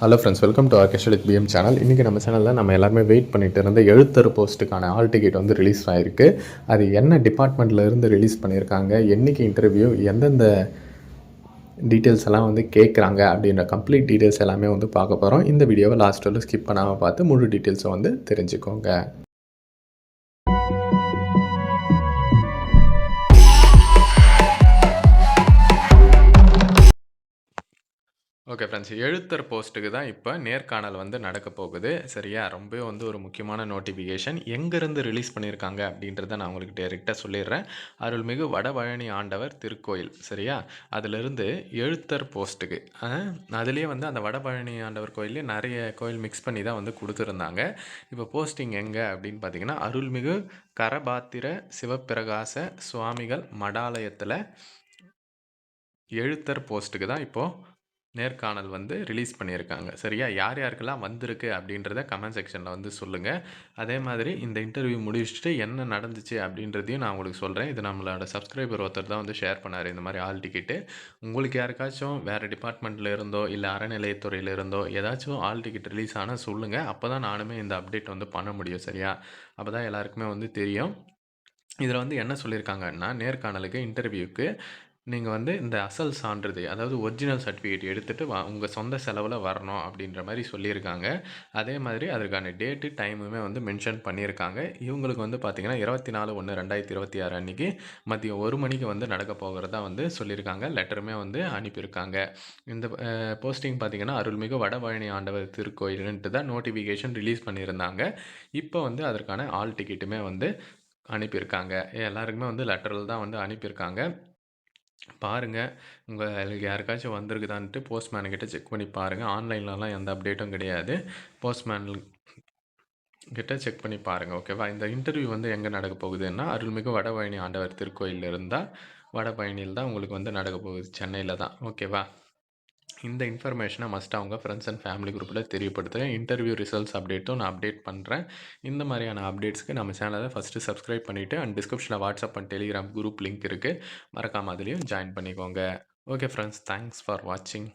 Hello friends welcome to orchestral PM channel இன்றைக்கி நம்ம சேனலில் நம்ம எல்லாருமே வெயிட் பண்ணிட்டு இருந்த எழுத்தர் போஸ்ட்டுக்கான ஆல் டிக்கெட் வந்து ரிலீஸ் ஆகிருக்கு அது என்ன டிபார்ட்மெண்ட்டில் இருந்து ரிலீஸ் பண்ணியிருக்காங்க என்னைக்கு இன்டர்வியூ எந்தெந்த டீட்டெயில்ஸ் எல்லாம் வந்து கேட்குறாங்க அப்படின்ற கம்ப்ளீட் டீட்டெயில்ஸ் எல்லாமே வந்து பார்க்க போகிறோம் இந்த வீடியோவை லாஸ்ட் வரலும் ஸ்கிப் பண்ணாமல் பார்த்து முழு டீட்டெயில்ஸை வந்து தெரிஞ்சுக்கோங்க. ஓகே ஃப்ரெண்ட்ஸ் எழுத்தர் போஸ்ட்டுக்கு தான் இப்போ நேர்காணல் வந்து நடக்க போகுது. சரியா? ரொம்ப வந்து ஒரு முக்கியமான நோட்டிஃபிகேஷன் எங்கேருந்து ரிலீஸ் பண்ணியிருக்காங்க அப்படின்றத நான் உங்களுக்கு டைரெக்டாக சொல்லிடுறேன். அருள்மிகு வடபழனி ஆண்டவர் திருக்கோயில். சரியா? அதிலிருந்து எழுத்தர் போஸ்ட்டுக்கு அதுலேயே வந்து அந்த வடபழனி ஆண்டவர் கோயிலே நிறைய கோயில் மிக்ஸ் பண்ணி தான் வந்து கொடுத்துருந்தாங்க. இப்போ போஸ்டிங் எங்கே அப்படின்னு பார்த்தீங்கன்னா அருள்மிகு கரபாத்திர சிவப்பிரகாச சுவாமிகள் மடாலயத்தில் எழுத்தர் போஸ்ட்டுக்கு தான் இப்போது நேர்காணல் வந்து ரிலீஸ் பண்ணியிருக்காங்க. சரியா? யார் யாருக்கெல்லாம் வந்திருக்கு அப்படின்றத கமெண்ட் செக்ஷனில் வந்து சொல்லுங்கள் அதே மாதிரி இந்த இன்டர்வியூ முடிச்சுட்டு என்ன நடந்துச்சு அப்படின்றதையும் நான் உங்களுக்கு சொல்கிறேன் இது நம்மளோட சப்ஸ்கிரைபர் ஒருத்தர் தான் வந்து ஷேர் பண்ணார். இந்த மாதிரி ஆல் டிக்கெட்டு உங்களுக்கு யாருக்காச்சும் வேறு டிபார்ட்மெண்ட்டில் இருந்தோ இல்லை அறநிலையத்துறையில் இருந்தோ ஏதாச்சும் ஆல் டிக்கெட் ரிலீஸ் ஆனால் சொல்லுங்கள் அப்போ தான் நானுமே இந்த அப்டேட் வந்து பண்ண முடியும். சரியா? அப்போ தான் எல்லாருக்குமே வந்து தெரியும். இதில் வந்து என்ன சொல்லியிருக்காங்கன்னா நேர்காணலுக்கு இன்டர்வியூக்கு நீங்கள் வந்து இந்த அசல் சான்றிதழ் அதாவது ஒரிஜினல் சர்டிஃபிகேட் எடுத்துகிட்டு வா உங்கள் சொந்த செலவில் வரணும் அப்படின்ற மாதிரி சொல்லியிருக்காங்க. அதே மாதிரி அதற்கான டேட்டு டைமுமே வந்து மென்ஷன் பண்ணியிருக்காங்க. இவங்களுக்கு வந்து பார்த்திங்கன்னா இருபத்தி நாலு ஒன்று ரெண்டாயிரத்தி இருபத்தி ஆறு அன்றைக்கி மதியம் ஒரு மணிக்கு வந்து நடக்க போகிறதா வந்து சொல்லியிருக்காங்க. லெட்டருமே வந்து அனுப்பியிருக்காங்க. இந்த போஸ்டிங் பார்த்திங்கன்னா அருள்மிகு வடபழனி ஆண்டவர் திருக்கோயிலுன்ட்டு தான் நோட்டிஃபிகேஷன் ரிலீஸ் பண்ணியிருந்தாங்க. இப்போ வந்து அதற்கான ஆல் டிக்கெட்டுமே வந்து அனுப்பியிருக்காங்க. எல்லாருக்குமே வந்து லெட்டரில் தான் வந்து அனுப்பியிருக்காங்க. பாருங்கள் உங்களுக்கு யாருக்காச்சும் வந்திருக்குதான்ட்டு போஸ்ட்மேனுக்கிட்ட செக் பண்ணி பாருங்கள் ஆன்லைன்லலாம் எந்த அப்டேட்டும் கிடையாது. போஸ்ட்மேன் கிட்ட செக் பண்ணி பாருங்கள் ஓகேவா இந்த இன்டர்வியூ வந்து எங்கே நடக்க போகுதுன்னா அருள்மிகு வடபழனி ஆண்டவர் திருக்கோயிலில் இருந்தால் வடபழனியில் தான் உங்களுக்கு வந்து நடக்க போகுது. சென்னையில் தான் ஓகேவா இந்த இன்ஃபர்மேஷனை மஸ்ட் அவங்க ஃப்ரெண்ட்ஸ் அண்ட் ஃபேமிலி குரூப்பில் தெரியப்படுத்துகிறேன் இன்டர்வியூ ரிசல்ட்ஸ் அப்டேட்டும் நான் அப்டேட் பண்ணுறேன் இந்த மாதிரியான அப்டேட்ஸ்க்கு நம்ம சேனலை ஃபஸ்ட்டு சப்ஸ்கிரைப் பண்ணிவிட்டு அண்ட் டிஸ்கிரிப்ஷனில் WhatsApp and Telegram group link இருக்குது மறக்காமல் அதுலேயும் ஜாயின் பண்ணிக்கோங்க. ஓகே ஃப்ரெண்ட்ஸ் தேங்க்ஸ் ஃபார் வாட்சிங்